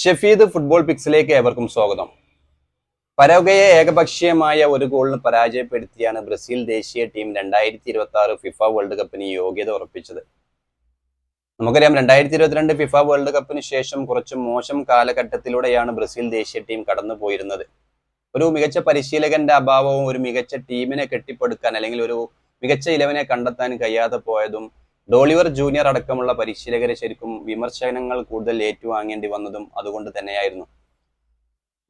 Shefeed football പിക്സിലേക്ക് ഏവർക്കും സ്വാഗതം. പരോഗയെ ഏകപക്ഷീയമായ ഒരു ഗോളിന് പരാജയപ്പെടുത്തിയാണ് ബ്രസീൽ ദേശീയ ടീം രണ്ടായിരത്തി ഇരുപത്തി ആറ് ഫിഫ വേൾഡ് കപ്പിന് യോഗ്യത ഉറപ്പിച്ചത്. നമുക്കറിയാം രണ്ടായിരത്തി ഇരുപത്തിരണ്ട് ഫിഫ വേൾഡ് കപ്പിന് ശേഷം കുറച്ച് മോശം കാലഘട്ടത്തിലൂടെയാണ് ബ്രസീൽ ദേശീയ ടീം കടന്നു പോയിരുന്നത് ഒരു മികച്ച പരിശീലകന്റെ അഭാവവും ഒരു മികച്ച ടീമിനെ കെട്ടിപ്പടുക്കാൻ അല്ലെങ്കിൽ ഒരു മികച്ച ഇലവനെ കണ്ടെത്താൻ കഴിയാതെ പോയതും ഡോളിവർ ജൂനിയർ അടക്കമുള്ള പരിശീലകരെ ശരിക്കും വിമർശനങ്ങൾ കൂടുതൽ ഏറ്റുവാങ്ങേണ്ടി വന്നതും അതുകൊണ്ട് തന്നെയായിരുന്നു.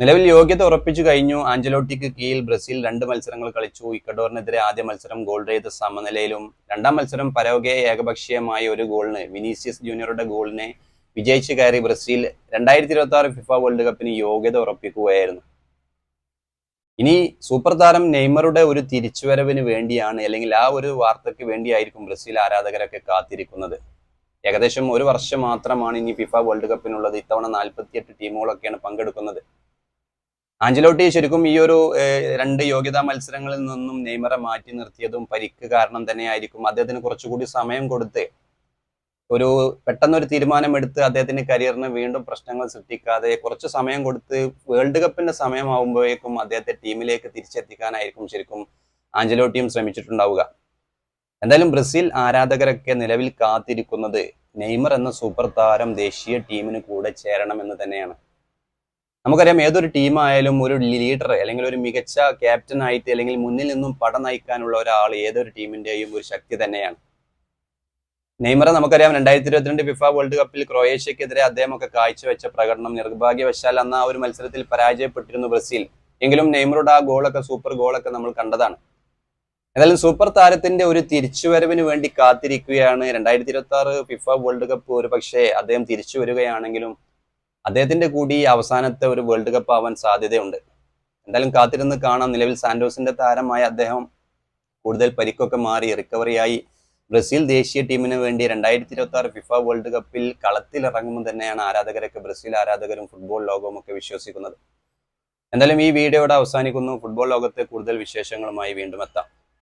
നിലവിൽ യോഗ്യത ഉറപ്പിച്ചു കഴിഞ്ഞു. ആഞ്ചലോട്ടിക്ക് കീഴിൽ ബ്രസീൽ രണ്ട് മത്സരങ്ങൾ കളിച്ചു. ഇക്കഡോറിനെതിരെ ആദ്യ മത്സരം ഗോൾ ചെയ്ത സമനിലയിലും രണ്ടാം മത്സരം പരോഗയെ ഏകപക്ഷീയമായ ഒരു ഗോളിന് വിനീഷ്യസ് ജൂനിയറുടെ ഗോളിനെ വിജയിച്ചു കയറി ബ്രസീൽ രണ്ടായിരത്തി ഇരുപത്തി ആറ് ഫിഫ വേൾഡ് കപ്പിന് യോഗ്യത ഉറപ്പിക്കുകയായിരുന്നു. ഇനി സൂപ്പർ താരം നെയ്മറുടെ ഒരു തിരിച്ചുവരവിന് വേണ്ടിയാണ് അല്ലെങ്കിൽ ആ ഒരു വാർത്തയ്ക്ക് വേണ്ടിയായിരിക്കും ബ്രസീൽ ആരാധകരൊക്കെ കാത്തിരിക്കുന്നത്. ഏകദേശം ഒരു വർഷം മാത്രമാണ് ഇനി ഫിഫ വേൾഡ് കപ്പിനുള്ളത്. ഇത്തവണ നാൽപ്പത്തിയെട്ട് ടീമുകളൊക്കെയാണ് പങ്കെടുക്കുന്നത്. ആഞ്ചലോട്ടി ശരിക്കും ഈ ഒരു രണ്ട് യോഗ്യതാ മത്സരങ്ങളിൽ നിന്നും നെയ്മറെ മാറ്റി നിർത്തിയതും പരിക്ക് കാരണം തന്നെയായിരിക്കും. അദ്ദേഹത്തിന് കുറച്ചുകൂടി സമയം കൊടുത്ത് ഒരു പെട്ടെന്നൊരു തീരുമാനമെടുത്ത് അദ്ദേഹത്തിന്റെ കരിയറിന് വീണ്ടും പ്രശ്നങ്ങൾ സൃഷ്ടിക്കാതെ കുറച്ച് സമയം കൊടുത്ത് വേൾഡ് കപ്പിന്റെ സമയമാകുമ്പോഴേക്കും അദ്ദേഹത്തെ ടീമിലേക്ക് തിരിച്ചെത്തിക്കാനായിരിക്കും ശരിക്കും ആഞ്ചലോട്ടിയും ശ്രമിച്ചിട്ടുണ്ടാവുക. എന്തായാലും ബ്രസീൽ ആരാധകരൊക്കെ നിലവിൽ കാത്തിരിക്കുന്നത് നെയ്മർ എന്ന സൂപ്പർ താരം ദേശീയ ടീമിന് കൂടെ ചേരണം എന്ന് തന്നെയാണ്. നമുക്കറിയാം ഏതൊരു ടീമായാലും ഒരു ലീഡർ അല്ലെങ്കിൽ ഒരു മികച്ച ക്യാപ്റ്റൻ ആയിട്ട് അല്ലെങ്കിൽ മുന്നിൽ നിന്നും പട നയിക്കാനുള്ള ഒരാൾ ഏതൊരു ടീമിന്റെയും ഒരു ശക്തി തന്നെയാണ്. നെയ്മറെ നമുക്കറിയാം രണ്ടായിരത്തി ഇരുപത്തിരണ്ട് ഫിഫ വേൾഡ് കപ്പിൽ ക്രൊയേഷ്യക്കെതിരെ അദ്ദേഹമൊക്കെ കാഴ്ചവെച്ച പ്രകടനം. നിർഭാഗ്യവശാൽ അന്ന് ആ ഒരു മത്സരത്തിൽ പരാജയപ്പെട്ടിരുന്നു ബ്രസീൽ. എങ്കിലും നെയ്മറുടെ ആ ഗോളൊക്കെ സൂപ്പർ ഗോളൊക്കെ നമ്മൾ കണ്ടതാണ്. എന്നാലും സൂപ്പർ താരത്തിന്റെ ഒരു തിരിച്ചുവരവിന് വേണ്ടി കാത്തിരിക്കുകയാണ്. രണ്ടായിരത്തി ഇരുപത്തി ആറ് ഫിഫ വേൾഡ് കപ്പ് ഒരു പക്ഷേ അദ്ദേഹം തിരിച്ചു വരികയാണെങ്കിലും അദ്ദേഹത്തിന്റെ കൂടി അവസാനത്തെ ഒരു വേൾഡ് കപ്പ് ആവാൻ സാധ്യതയുണ്ട്. എന്തായാലും കാത്തിരുന്ന് കാണാം. നിലവിൽ സാന്റോസിന്റെ താരമായ അദ്ദേഹം കൂടുതൽ പരിക്കൊക്കെ മാറി റിക്കവറിയായി. ബ്രസീൽ ദേശീയ ടീമിന് വേണ്ടി രണ്ടായിരത്തി ഇരുപത്തി ആറ് ഫിഫ വേൾഡ് കപ്പിൽ കളത്തിലിറങ്ങുമ്പോൾ തന്നെയാണ് ആരാധകരൊക്കെ ബ്രസീൽ ആരാധകരും ഫുട്ബോൾ ലോകവും ഒക്കെ വിശ്വസിക്കുന്നത്. എന്തായാലും ഈ വീഡിയോയുടെ അവസാനിക്കുന്നു. ഫുട്ബോൾ ലോകത്തെ കൂടുതൽ വിശേഷങ്ങളുമായി വീണ്ടും എത്താം.